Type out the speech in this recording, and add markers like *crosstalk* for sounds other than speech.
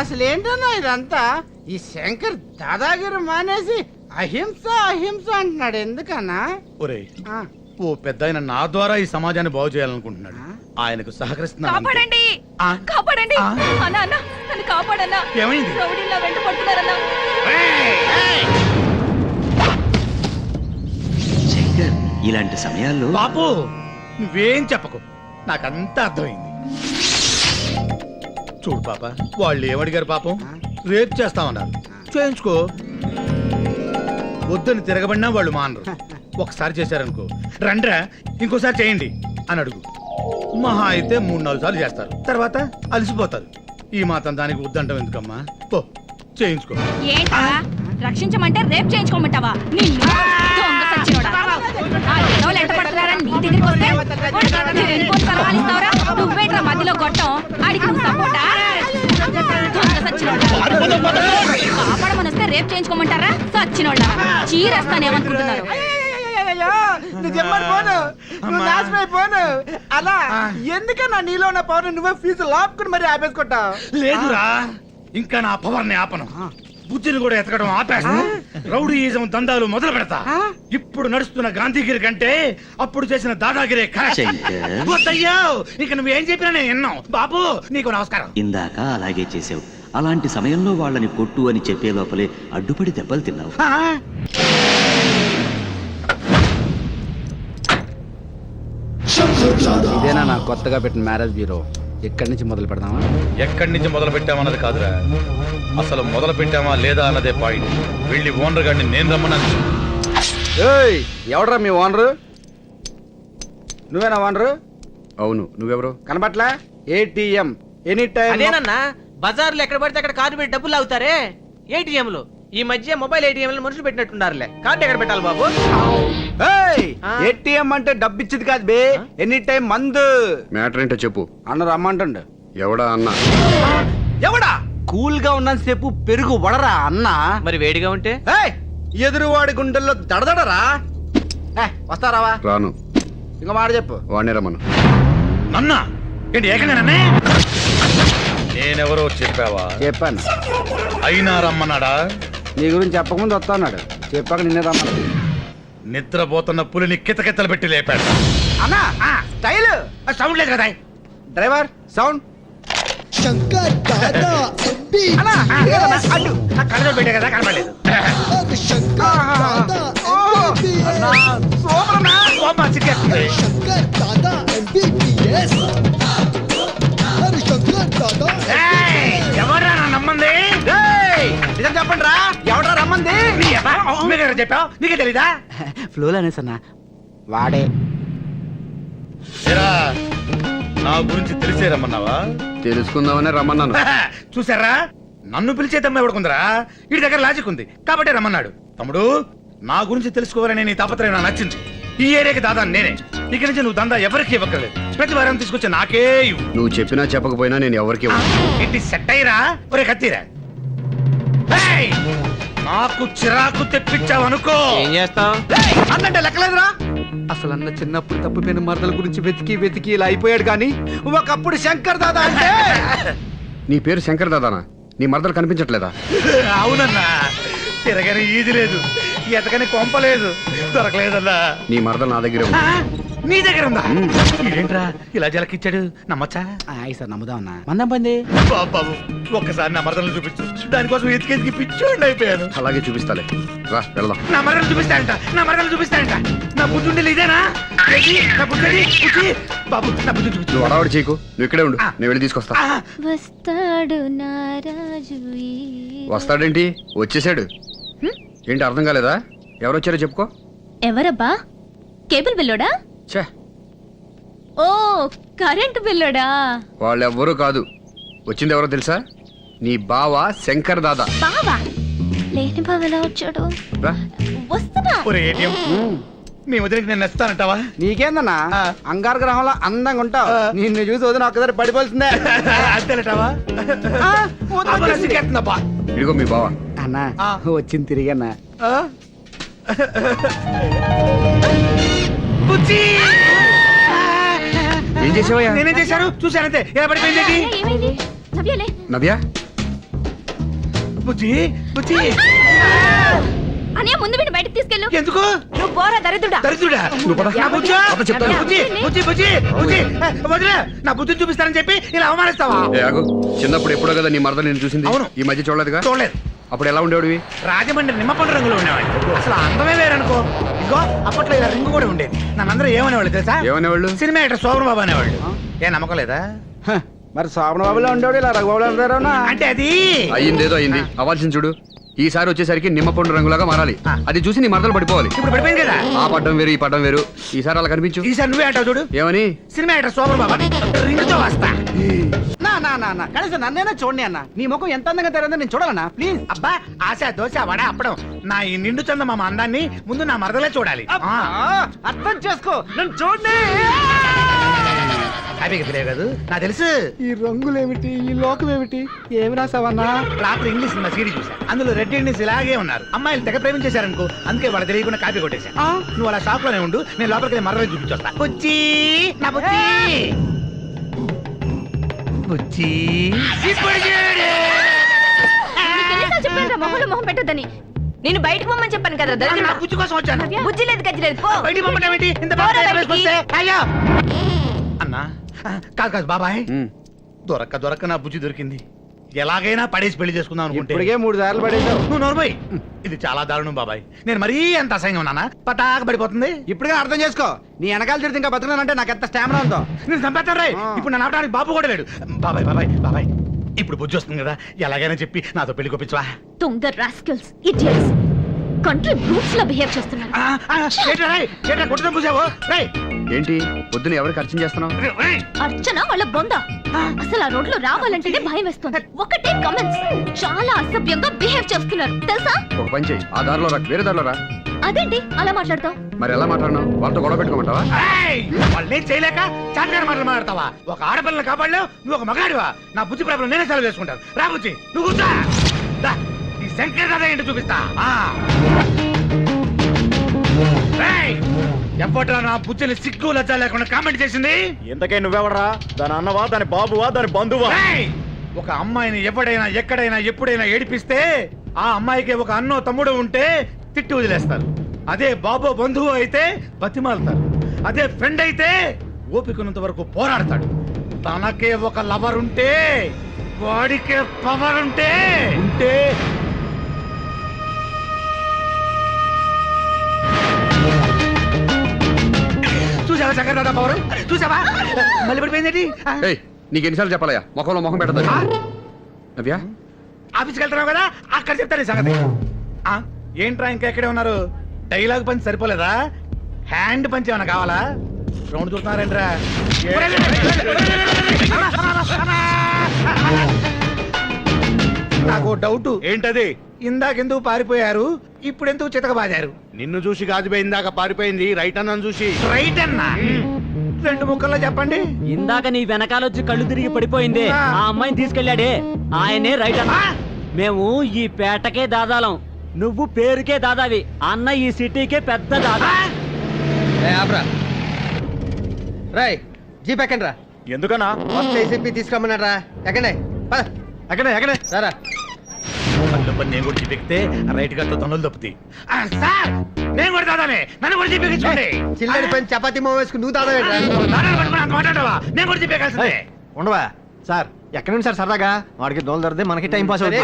అసలు ఏంటన్నా ఇదంతా? ఈ శంకర్ దాదాగిరి మానేసి అహింస అహింస అంటున్నాడు. ఎందుకన్నా? ఓ పెద్ద ఆయన నా ద్వారా ఈ సమాజాన్ని బాగు చేయాలనుకుంటున్నాడు. ఆయనకు సహకరిస్తున్నాను అంతే. కాపాడండి! ఆ? కాపాడండి! ఆ? అన్న అన్న నన్ను కాపాడన్నా. ఏమైంది? రౌడీలా వెంట పడుతున్నారన్నా. శంకర్ ఇలాంటి సమయాల్లో బాపు నువ్వేం చెప్పకు. నాకంతా అర్థమైంది. చూడు పాప వాళ్ళు ఏమడిగారు పాపం? రేప్ చేస్తామన్నారు. చేయించుకో. వద్దని తిరగబడినా వాళ్ళు మానరు. ఒకసారి చేశారనుకో. రండ్రా ఇంకోసారి చేయండి అని అడుగు. మహా అయితే మూడు నాలుగు సార్లు చేస్తారు. తర్వాత అలసిపోతారు. ఈ మాత్రం దానికి వద్దంటాం ఎందుకమ్మా? పో చేయించుకో. ఏంటా రక్షించమంటే రేప్ చేయించుకోమంటావా? నీ దగ్గరికి వస్తే మధ్యలో గొట్టం ఆడికి నువ్వు సచ్చినోడా. కాపాడమని వస్తే రేప్ చేయించుకోమంటారా? సచ్చినోళ్ళ. చీరేస్తానేమనుకుంటున్నారు నువ్వు చెప్పని పోను. నువ్వు నాశనం అయిపోను అలా ఎందుకన్నా నీలో ఉన్న పవర్ నువ్వే ఫీజు లాక్కుని మరి ఆపేసుకుంటావు? లేదురా. ఇంకా నా పవర్ని ఆపను. బుద్ధిని కూడా ఎతకడం ఆపేస్తాను రౌడీయిజం దందాలు మొదలు పెడతా. ఇప్పుడు నడుస్తున్న గాంధీగిరి కంటే అప్పుడు చేసిన దాదాగిరే కరెక్ట్. శంకర్. వద్దయ్యో! ఇక నువ్వేం చెప్పినా నేను విన్నాం బాబు నీకు నమస్కారం. ఇందాక అలాగే చేసావు. అలాంటి సమయంలో వాళ్ళని కొట్టు అని చెప్పే లోపలే అడ్డుపడి దెబ్బలు తిన్నావు. ఇదేనా నా కొత్తగా పెట్టిన మ్యారేజ్ బ్యూరో? ఎక్కడి నుంచి మొదలు పెడదామా? ఎక్కడి నుంచి మొదలు పెట్టామన్నది కాదురా. అసలు మొదలు పెట్టామా లేదా అన్నదే పాయింట్. వెళ్ళి ఓనర్ గారిని నేను రమ్మన్నాను. ఏయ్ ఎవడరా మీ ఓనరు? నువ్వేనా ఓనరు? అవును నువ్వెవరు? కనబట్లా? ఏటీఎం. ఎనీ టైం అదేనన్నా బజార్లో ఎక్కడ పడితే అక్కడ కార్డు పెట్టి డబ్బులు అవుతారే ఏటీఎంలు? ఈ మధ్య మొబైల్ ఏటీఎంలు మనుషులు పెట్టినట్టున్నారులే కార్డు ఎక్కడ పెట్టాలి బాబు. ఏటీఎం అంటే డబ్బు ఇచ్చేది కాదు బే. ఎనీ టైం మందు. మ్యాటర్ ఏంటో చెప్పు. అన్న రమ్మంటుండు. ఎవడా అన్న? ఎవడా? కూల్గా ఉన్నంతసేపు పెరుగు వడరా అన్న? మరి వేడిగా ఉంటే? ఏయ్, ఎదురువాడి గుండెల్లో దడదడరా? వస్తారావా రాను. ఇంకో మాట చెప్పు. వాడినే రమ్మను. నన్నా ఏంటి ఏకంగా నన్నే? నేనెవరో చెప్పావా? చెప్పాను. అయినా రమ్మన్నాడా? నీ గురించి చెప్పకముందు వస్తా అన్నాడు చెప్పాక నిన్నే రమ్మన్నాడు నిద్రపోతున్న పులిని కితకితలు పెట్టి లేపాడు. అన్నా స్టైల్. సౌండ్ లేదు కదా. Driver sound. Shankar Dada MB అన్నా ఇదేనా? అడ్డు. కళ్ళలో పెట్టే కదా కనపడలేదు. శంకర్ దాదా ఎంబీబీఎస్ సూపర్ అన్నా కోపం చిక్కేస్తుంది. శంకర్ దాదా నీ చెప్పావు? నీకే తెలీదా? ఫ్లోలో అనేసన్నా వాడే. ఏరా, నా గురించి తెలిసే రమ్మన్నావా? తెలుసుకుందామనే రమ్మన్నాను. చూసారా? నన్ను పిలిచే తమ్మ ఎవడుకుందరా వీడి దగ్గర లాజిక్ ఉంది. కాబట్టి రమ్మన్నాడు. తమ్ముడు నా గురించి తెలుసుకోవాలని నీ తాపత్రయం నాకు నచ్చింది. ఈ ఏరియాకి దాదా నేనే. ఇక నుంచి నువ్వు దందా ఎవరికి ఇవ్వక్కర్లేదు. ప్రతి వారం తీసుకొచ్చి నాకే ఇవ్వు. నువ్వు చెప్పినా చెప్పకపోయినా నేను ఎవరికి ఇవ్వను. ఇంటి సెట్ అయ్యిరా? ఒరే కత్తిరా. ఏయ్! నాకు చిరాకు తెప్పించావు అనుకో ఏం చేస్తాం అన్నంటే లెక్కలేదురా. అసలు అన్న చిన్నప్పుడు తప్పిపోయిన మరదల గురించి వెతికి వెతికి ఇలా అయిపోయాడు కానీ ఒకప్పుడు శంకర్ దాదా అంటే. నీ పేరు శంకర్ దాదానా? నీ మరదలు కనిపించట్లేదా? అవునన్నా తిరగని ఈది లేదు. ఎతకని కొంపలేదు దొరకలేదన్నా. నీ మరదలు నా దగ్గరే ఉంది. నీ దగ్గర ఉందా? ఇదేంట్రా ఇలా జలకిచ్చాడు? నమ్మచ్చా? సార్ నమ్ముదామన్నా మందం పంది. బాబు బాబు ఒక్కసారి నా మరదలు చూపించు. దానికోసం ఎతికి ఎతికి పిచ్చోండి అయిపోయాను. అలాగే చూపిస్తాలే. రా వెళ్దాం. నా మరదలు చూపిస్తాడంట నా మరదలు చూపిస్తాడంట నా బుద్ధుండి ఇదేనా? ఏది? నా బుద్ధి బుద్ధి బాబు నా బుద్ధి చూపించు. నువ్వు అడవాడు చేయకు నువ్వు ఇక్కడే ఉండు. నేను వెళ్ళి తీసుకొస్తా. వస్తాడు నారాజు ఈ- వస్తాడేంటి? వచ్చేసాడు. ఏంటి అర్థం కాలేదా? ఎవరు వచ్చారో చెప్పుకో. ఎవరబ్బా? కేబుల్ బిల్లోడా? ఛే. ఓ కరెంట్ బిల్లోడా? వాళ్ళు ఎవ్వరూ కాదు. వచ్చింది ఎవరో తెలుసా? నీ బావ శంకర్ దాదా. బావా? లేని బావ ఎలా వచ్చాడు? రా. వస్తున్నా. ఒరే ఏటీఎం. మీ వదిలికి నేను నచ్చుతానంటావా? నీకేందన్నా? అంగార గ్రహంలో అందంగా ఉంటావు. నిన్ను చూసి వదిన ఒక్కసారి పడిపోతుందే *laughs* అంతేనటావా ఆ, వచ్చేసింది. ఇదిగో మీ బావ. అన్నా వచ్చింది తిరిగన్నా *laughs* బుజ్జి! ఏం చేసావయ్యా? నేనేం చేశాను? చూశానంతే ఎలా పడిపోయింది ఏమైంది? నవ్యలే నవ్య? బుజ్జి బుజ్జి! అనే ముందు వీడిని బయటకు తీసుకెళ్ళు. ఎందుకు? నువ్వు పోరా దరిద్రుడా. దరిద్రుడా? నువ్వు పద. నా బుజ్జి? పద చెప్తాను. బుజ్జి బుజ్జి బుజ్జి బుజ్జి! ఏ, వదిలే నా బుద్ధిని చూపిస్తానని చెప్పి ఇలా అవమానిస్తావా? ఏ ఆగు. చిన్నప్పుడు ఎప్పుడో కదా నీ మరదలు నేను చూసింది. అవును. ఈ మధ్య చూడలేదుగా? చూడలేదు. అప్పుడు ఎలా ఉండేవాడివి? రాజమండ్రి నిమ్మపండు రంగులో ఉండేవాడు అసలు అందమే వేరనుకో. ఇగో అప్పట్లో ఇలా రింగు కూడా ఉండేది. నన్నందరూ ఏమనేవాళ్ళు తెలుసా? ఏమనేవాళ్ళు? సినిమా యాక్టర్ శోభన్ బాబు అనేవాళ్ళు ఏ నమ్మకం లేదా? హ, మరి శోభన బాబులో ఉండేవాడు ఇలా రఘుబాబులో అంటే అది అయ్యిందేదో అయింది అవ్వాల్సింది చూడు. ఈసారి వచ్చేసరికి నిమ్మపండు రంగులాగా మారాలి. అది చూసి నీ మరదలు పడిపోవాలి. ఇప్పుడు పడిపోయింది కదా. ఆ పడ్డం వేరు ఈ పడ్డం వేరు. ఈసారి అలా కనిపించు. ఈసారి నువ్వే అంటావు చూడు. ఏమని? Cinema actor Shobhan Babu. అని రింగుతో వస్తా. నా నా నా నా. కనీసం నన్నైనా చూడండి అన్న. నీ ముఖం ఎంత అందంగా తెరందో నేను చూడాలన్నా. ప్లీజ్. అబ్బా ఆశ దోశ వడ అప్పడం. నా ఈ నిండు చంద మా అందాన్ని ముందు నా మరదలే చూడాలి. ఆ, అర్థం చేసుకో. నన్ను చూడండి. హ్యాపీగా ఫీల్ కదా. నాకు తెలుసు. ఈ రంగులేమిటి? ఈ లోకం ఏమిటి ఏమి రాసావన్నా? రాత్రి ఇంగ్లీష్ సినిమా సీడీ చూసా అందులో రెడ్ ఇంగ్లీష్ ఇలాగే ఉన్నారు. అమ్మాయిలు తెగ ప్రేమించేశారనుకో అందుకే వాళ్ళ తెలియకుండా కాపీ కొట్టేశా. ఆ? నువ్వు అలా షాప్లోనే ఉండు నేను లోపలికి మరదలు చూపించొస్తా. బుజ్జి! నా బుజ్జి! బుజ్జి! ఎన్నిసార్లు చెప్పాను మొహంలో మొహం పెట్టొద్దని. నేను బయటకు పోమని చెప్పాను కదా నా దరిద్రుడా. బుజ్జి కోసం వచ్చాను. బుజ్జి లేదు గజ్జి లేదు పో. బయటికి పంపడం ఏంటి ఇంత బాగా పోరా బయటికి. అయ్యో! కాదు కాదు బాబాయ్. దొరక్క దొరక్క నా బుజ్జి దొరికింది. ఎలాగైనా పడేసి పెళ్ళి చేసుకుందాం అనుకుంటే. ఇప్పటికే మూడు సార్లు పడేసావు నువ్వు నోర్మోయ్ ఇది చాలా దారుణం బాబాయ్. నేను మరీ అంత అసహ్యంగా ఉన్నానా? పటాక పడిపోతుంది. ఇప్పుడుగా అర్థం చేసుకో. నీ వెనకాల తిరిగి ఇంకా బతకనంటే నాకు ఎంత స్టామినా ఉందో. నేను చంపేస్తాను రాయ్ ఆ. ఇప్పుడు నన్ను ఆపడానికి బాబు కూడా లేడు. బాబాయ్ బాబాయ్ బాబాయ్. ఇప్పుడు బుజ్జి వస్తుంది కదా ఎలాగైనా చెప్పి నాతో పెళ్ళి కొప్పించవా? దొంగ రాస్కల్స్ ఇడియట్స్ కంట్రీ బ్రూట్స్ లా బిహేవ్ చేస్తున్నారు. కొట్టడం పూసావు. రాయ్ ఏంటి? పొద్దున ఎవరికి ఖర్చు చేస్తున్నావు. అర్చన వాళ్ళ బొంద. అసలు ఆ రోడ్లో రావాలంటేనే భయం వేస్తుంది. ఒకటే కమెంట్స్ చాలా అసభ్యంగా బిహేవ్ చేస్తున్నారు. తెలుసా? ఒక పని చెయ్యి ఆ దారిలో రా. వేరే దారిలో రా. అదేంటి? అలా మాట్లాడతావు? మరి ఎలా మాట్లాడినావు వాళ్ళతో గొడవ పెట్టుకోమంటావా? రాయ్. వాళ్ళని చేయలేక చాటుగానే మాటలు మాట్లాడతావా? ఒక ఆడపిల్లని కాపాడలేవు నువ్వు ఒక మగాడివా? నా బుద్ధి ప్రాబ్లం నేనే సెలవు చేసుకుంటాను రా బుజ్జి నువ్వు కూర్చో. దా, ఈ శంకర్ దాదా ఏంటో చూపిస్తా. ఎప్పట్లో నా బుజ్జిని సిగ్గు లజ్జ లేకుండా కామెంట్ చేసింది? ఇంతకై నువ్వెవడరా? దాని అన్నవా దాని బాబువా దాని బంధువా? ఒక అమ్మాయిని ఎవడైనా ఎక్కడైనా ఎప్పుడైనా ఏడిపిస్తే ఆ అమ్మాయికి ఒక అన్నో తమ్ముడు ఉంటే తిట్టి వదిలేస్తారు. అదే బాబో బంధువు అయితే బతిమాలుతారు. అదే ఫ్రెండ్ అయితే ఓపికనంత వరకు పోరాడతాడు. తనకే ఒక లవర్ ఉంటే వాడికే పవర్ ఉంటే ఉంటే చూసావా దాదా పవర్ చూసావా మళ్ళీ ఏయ్ నీకు ఎన్నిసార్లు చెప్పాలయ్యా ముఖంలో ముఖం పెట్టదు నవ్య ఆఫీస్కి వెళ్తున్నావు కదా అక్కడ చెప్తాను సంగతి ఆ, ఏంట్రా ఇంకా ఎక్కడే ఉన్నారు డైలాగ్ పంచి సరిపోలేదా హ్యాండ్ పంచి ఏమైనా కావాలా రౌండ్ చూస్తున్నారేంట్రా నాకు డౌట్ ఏంటది? ఇందాకెందుకు పారిపోయారు? ఇప్పుడు ఎందుకు చితకబాదారు? నిన్ను చూసి కాదుపోయి ఇందాక పారిపోయింది రైట్ అన్నను చూసి. రైట్ అన్నా? రెండు ముక్కల్లో చెప్పండి. ఇందాక నీ వెనకాలొచ్చి కళ్ళు తిరిగి పడిపోయింది. ఆ. అమ్మాయిని తీసుకెళ్ళాడే. ఆయనే రైట్ అన్న? మేము ఈ పేటకే దాదాలం. నువ్వు పేరుకే దాదావి. అన్న ఈ సిటీకే పెద్ద దాదా? రాయ్ జీప్ ఎక్కండి రా ఎందుకన్నా ఫస్ట్ ఏసీపీ తీసుకురమ్మన్నాడు రా ఎక్కండి. ఎక్కడే ఎక్కడే. సరా పళ్ళు పని నేను కూడా రైట్గా తొందరలు తప్పుతాయి. సార్ నేను కూడా దాదానే. నన్ను కూడా చెప్పేగించుకోండి చిల్లడి పని చపాతీ మొహం వేసుకుని నువ్వు అంత మాట్లాడవా? నేను కూడా ఉండవా? సార్ ఎక్కడి నుంచి సార్ సరదాగా? వాడికి దోలు దొరికితే మనకి టైం పాస్ అవుతుంది.